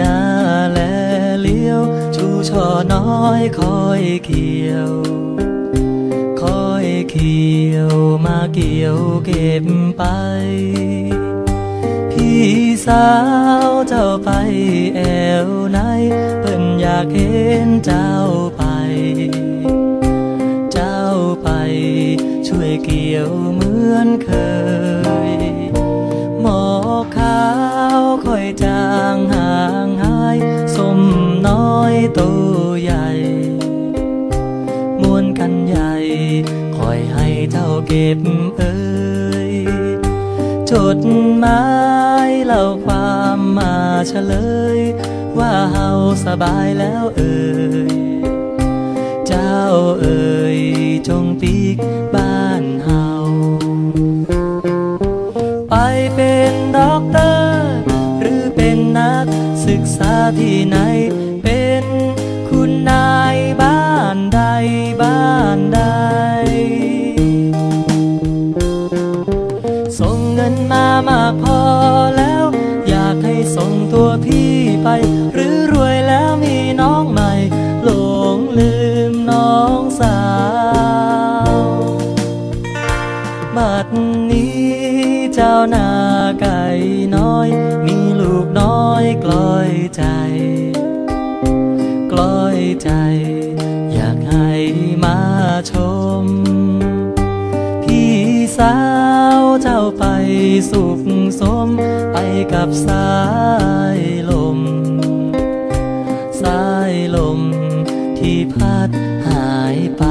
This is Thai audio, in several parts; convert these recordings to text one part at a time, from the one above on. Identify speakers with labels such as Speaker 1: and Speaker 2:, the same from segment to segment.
Speaker 1: นาแลเลี้ยว ชูช่อน้อยคอยเขียวคอยเขียวมาเกี่ยวเก็บไป พี่สาวเจ้าไปแอวไหนเพิ่นอยากเห็นเจ้าไป เจ้าไป ช่วยเกี่ยวเหมือนเคย หมอค้า คอยให้เจ้าเก็บเอ่ยจดหมายเล่าความมาเฉลย ว่าเฮาสบายแล้วเอ่ยเจ้าเอ่ยจงปีกบ้านเฮาไปเป็นด็อกเตอร์ หรือเป็นนักศึกษาที่ไหนเป็นามากพอแล้ว อยากให้ส่งตัวพี่ไป หรือรวยแล้วมีน้องใหม่ หลงลืมน้องสาวบัดนี้เจ้านาไก่น้อย มีลูกน้อยกลอยใจ กลอยใจ อยากให้มาชม สุขสมไปกับสายลม สายลมที่พัดหายไป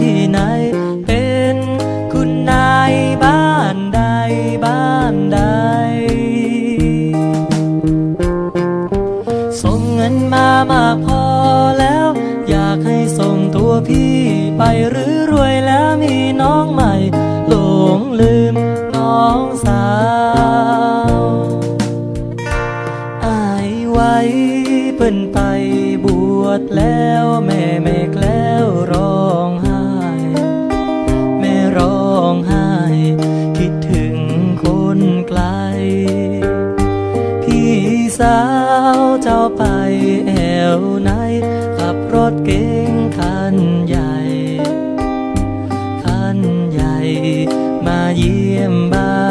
Speaker 1: ที่ไหน เป็นคุณนายบ้านใดบ้านใด ส่งเงินมามากพอแล้ว อยากให้ส่งตัวพี่ไปหรือรวยแล้วมีน้องใหม่ หลงลืมน้องสาวอายไว้เปิ้นไปบวชแล้วแม่แม่แกล้วร้อง 点吧。